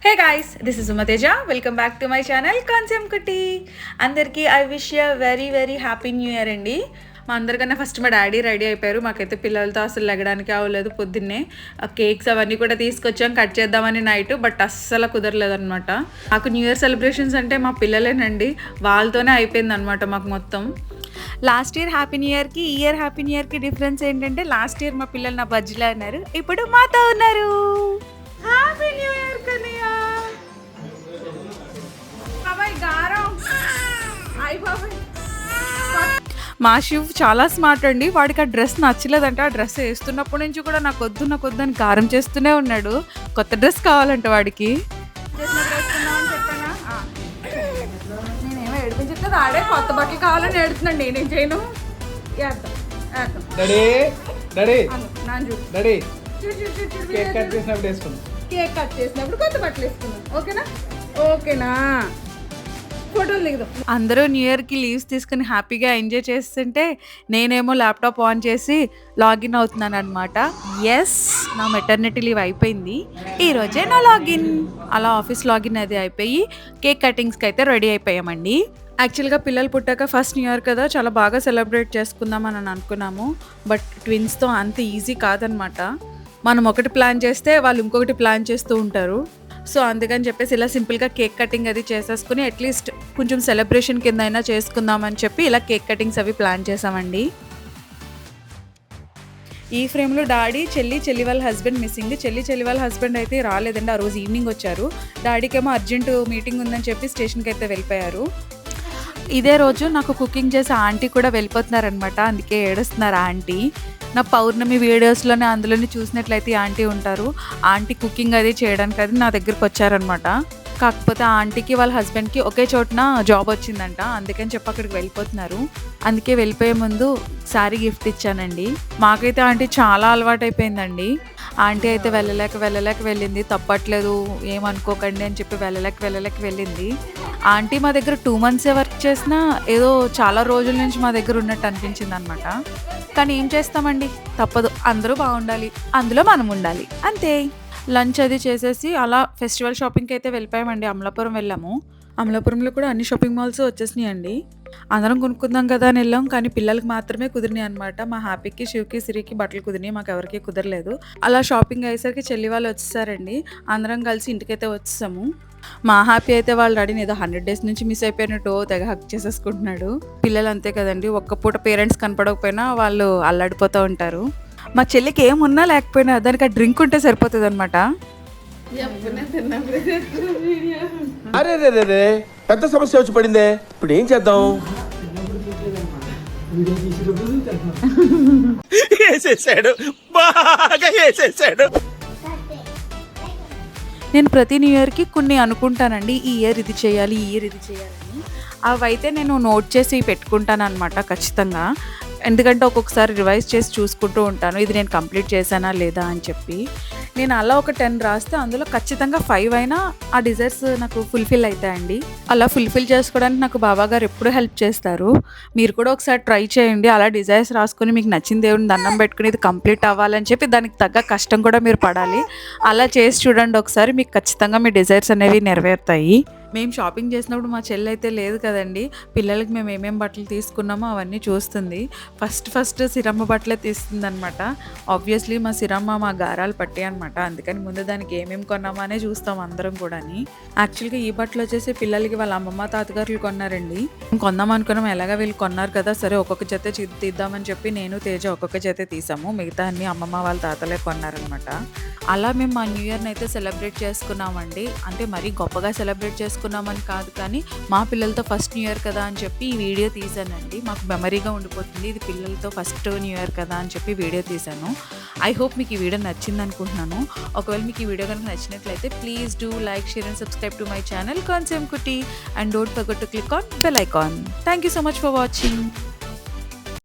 Hey guys this is Sumateja welcome back to my channel కాన్సెమ్ కుట్టి అందరికీ I wish you very very happy new year అండి. మా అందరికన్నా first మా daddy ready అయిపోయారు. మాకైతే పిల్లలతో అసలు లెగడానికి అవ్వలేదు పొద్దున్నే. ఆ కేక్స్ అవన్నీ కూడా తీసుకొచ్చాం కట్ చేద్దామని నైట్ బట్ అస్సలు కుదరలేదు అనమాట మాకు న్యూ ఇయర్ సెలబ్రేషన్స్ అంటే మా పిల్లలేనండి. వాళ్ళతోనే అయిపోయింది అనమాట మాకు మొత్తం. లాస్ట్ ఇయర్ హ్యాపీ న్యూ ఇయర్కి ఈ ఇయర్ హ్యాపీ న్యూ ఇయర్కి డిఫరెన్స్ ఏంటంటే లాస్ట్ ఇయర్ మా పిల్లలు నా బజ్జీలో ఉన్నారు ఇప్పుడు మాతో ఉన్నారు. హ్యాపీ న్యూ ఇయర్ కనియా బాబాయ్ గారం. బాబాయ్. మా శివ్ చాలా స్మార్ట్ అండి. వాడికి ఆ డ్రెస్ నచ్చలేదంటే. ఆ డ్రెస్ వేస్తున్నప్పటి నుంచి కూడా నాకు వద్దు నాకు వద్దు అని గారం చేస్తూనే ఉన్నాడు. కొత్త డ్రెస్ కావాలంట వాడికి. నేనేమో ఏడిపించట్లేదు ఆడే కొత్త బట్టలు కావాలని ఏడుతున్నాడు. నేనేం చేయను? వేద్దాం వేద్దాం డాడీ డాడీ అను, నాన్న చూడు. డాడీ చూడు, చూడు, చూడు, చూడు, కేక్ కట్ చేసినప్పుడు కొత్త బట్టలు వేసుకున్నాం ఓకేనా? ఓకేనా? ఫోటోలు దిగుదాం. అందరూ న్యూ ఇయర్కి లీవ్స్ తీసుకుని హ్యాపీగా ఎంజాయ్ చేస్తుంటే నేనేమో ల్యాప్టాప్ ఆన్ చేసి లాగిన్ అవుతున్నాను అనమాట ఎస్ నా మెటర్నిటీ లీవ్ అయిపోయింది. ఈరోజే నా లాగిన్. అలా ఆఫీస్ లాగిన్ అది అయిపోయి కేక్ కటింగ్స్కి అయితే రెడీ అయిపోయామండి. యాక్చువల్గా పిల్లలు పుట్టాక ఫస్ట్ న్యూ ఇయర్ కదా చాలా బాగా సెలబ్రేట్ చేసుకుందాం అని అనుకున్నాము. బట్ ట్విన్స్తో అంత ఈజీ కాదనమాట మనం ఒకటి ప్లాన్ చేస్తే వాళ్ళు ఇంకొకటి ప్లాన్ చేస్తూ ఉంటారు. సో అందుకని చెప్పేసి ఇలా సింపుల్గా కేక్ కటింగ్ అది చేసేసుకుని అట్లీస్ట్ కొంచెం సెలబ్రేషన్ కింద అయినా చేసుకుందామని చెప్పి ఇలా కేక్ కటింగ్స్ అవి ప్లాన్ చేసామండి. ఈ ఫ్రేమ్లో డాడీ చెల్లి చెల్లి వాళ్ళ హస్బెండ్ మిస్సింగ్. చెల్లి చెల్లి వాళ్ళ హస్బెండ్ అయితే రాలేదండి ఆ రోజు ఈవినింగ్ వచ్చారు. డాడీకేమో అర్జెంట్ మీటింగ్ ఉందని చెప్పి స్టేషన్కి అయితే వెళ్ళిపోయారు. ఇదే రోజు నాకు కుకింగ్ చేసే ఆంటీ కూడా వెళ్ళిపోతున్నారనమాట అందుకే ఏడుస్తున్నారు ఆంటీ నా పౌర్ణమి వీడియోస్లోనే అందులోనే చూసినట్లయితే ఆంటీ ఉంటారు. ఆంటీ కుకింగ్ అది చేయడానికి అది నా దగ్గరికి వచ్చారనమాట కాకపోతే ఆ ఆంటీకి వాళ్ళ హస్బెండ్కి ఒకే చోటున జాబ్ వచ్చిందంట. అందుకని చెప్పి అక్కడికి వెళ్ళిపోతున్నారు. అందుకే వెళ్ళిపోయే ముందు శారీ గిఫ్ట్ ఇచ్చానండి. మాకైతే ఆంటీ చాలా అలవాటు అయిపోయిందండి ఆంటీ అయితే వెళ్ళలేక వెళ్ళలేక వెళ్ళింది. తప్పట్లేదు ఏమనుకోకండి అని చెప్పి వెళ్ళలేక వెళ్ళలేక వెళ్ళింది. ఆంటీ మా దగ్గర టూ మంత్సే వర్క్ చేసినా ఏదో చాలా రోజుల నుంచి మా దగ్గర ఉన్నట్టు అనిపించింది అనమాట కానీ ఏం చేస్తామండి? తప్పదు. అందరూ బాగుండాలి. అందులో మనం ఉండాలి. అంతే. లంచ్ అది చేసేసి అలా ఫెస్టివల్ షాపింగ్కి అయితే వెళ్ళిపోయామండి. అమలాపురం వెళ్ళాము. అమలాపురంలో కూడా అన్ని షాపింగ్ మాల్స్ వచ్చేసినాయి అండి అందరం కొనుక్కుందాం కదా అని వెళ్ళాం. కానీ పిల్లలకి మాత్రమే కుదిరినాయి అనమాట మా హ్యాపీకి శివకి సిరికి బట్టలు కుదిరినాయి. మాకు ఎవరికి కుదరలేదు. అలా షాపింగ్ అయ్యేసరికి చెల్లి వాళ్ళు వచ్చేసారండి. అందరం కలిసి ఇంటికైతే వచ్చేసాము. మా హ్యాపీ అయితే వాళ్ళు రెడీ ఏదో హండ్రెడ్ డేస్ నుంచి మిస్ అయిపోయినట్టు తెగ హక్ చేసేసుకుంటున్నాడు. పిల్లలు అంతే కదండి. ఒక్క పూట పేరెంట్స్ కనపడకపోయినా వాళ్ళు అల్లాడిపోతూ ఉంటారు. మా చెల్లికి ఏమున్నా లేకపోయినా దానికి ఆ డ్రింక్ ఉంటే సరిపోతుంది అనమాట అరే రే రే రే పెద్ద సమస్య వచ్చి పడిందే. ఇప్పుడు ఏం చేద్దాం? వేసేసాడు. బాగా వేసేసాడు. నేను ప్రతి న్యూ ఇయర్కి కొన్ని అనుకుంటానండి. ఈ ఇయర్ ఇది చేయాలి ఈ ఇయర్ ఇది చేయాలని అవైతే నేను నోట్ చేసి పెట్టుకుంటాను అనమాట ఖచ్చితంగా. ఎందుకంటే ఒక్కొక్కసారి రివైజ్ చేసి చూసుకుంటూ ఉంటాను ఇది నేను కంప్లీట్ చేశానా లేదా అని చెప్పి. నేను అలా ఒక టెన్ రాస్తే అందులో ఖచ్చితంగా ఫైవ్ అయినా ఆ డిజైర్స్ నాకు ఫుల్ఫిల్ అవుతాయండి అలా ఫుల్ఫిల్ చేసుకోవడానికి నాకు బాబా గారు ఎప్పుడు హెల్ప్ చేస్తారు. మీరు కూడా ఒకసారి ట్రై చేయండి అలా డిజైర్స్ రాసుకొని మీకు నచ్చిన దేవుని దండం పెట్టుకుని ఇది కంప్లీట్ అవ్వాలని చెప్పి దానికి తగ్గ కష్టం కూడా మీరు పడాలి. అలా చేసి చూడండి ఒకసారి మీకు ఖచ్చితంగా మీ డిజైర్స్ అనేవి నెరవేరుతాయి. మేము షాపింగ్ చేసినప్పుడు మా చెల్లి అయితే లేదు కదండి. పిల్లలకి మేము ఏమేమి బట్టలు తీసుకున్నామో అవన్నీ చూస్తుంది. ఫస్ట్ ఫస్ట్ సిరమ్మ బట్టలే తీస్తుంది అనమాట ఆబ్వియస్లీ మా సిరమ్మ మా గారాలు పట్టే అనమాట అందుకని ముందు దానికి ఏమేమి కొన్నామా అనే చూస్తాం అందరం కూడాని. యాక్చువల్గా ఈ బట్టలు వచ్చేసి పిల్లలకి వాళ్ళ అమ్మమ్మ తాతగారులు కొన్నారండి. కొందాం అనుకున్నాం ఎలాగా వీళ్ళు కొన్నారు కదా సరే ఒక్కొక్క జత తీద్దామని చెప్పి నేను తేజ ఒక్కొక్క జత తీసాము. మిగతా అన్ని అమ్మమ్మ వాళ్ళ తాతలే కొన్నారనమాట అలా మేము మా న్యూ ఇయర్ని అయితే సెలబ్రేట్ చేసుకున్నామండి. అంటే మరీ గొప్పగా సెలబ్రేట్ చేసుకున్నాం చేసుకున్నామని కాదు కానీ మా పిల్లలతో ఫస్ట్ న్యూ ఇయర్ కదా అని చెప్పి ఈ వీడియో తీసానండి మాకు మెమరీగా ఉండిపోతుంది. ఇది పిల్లలతో ఫస్ట్ న్యూ ఇయర్ కదా అని చెప్పి వీడియో తీశాను. ఐ హోప్ మీకు ఈ వీడియో నచ్చింది అనుకుంటున్నాను ఒకవేళ మీకు ఈ వీడియో కనుక నచ్చినట్లయితే please do like share and subscribe to my channel కాన్సెమ్ కుటీ and don't forget to click on bell icon. Thank you so much for watching.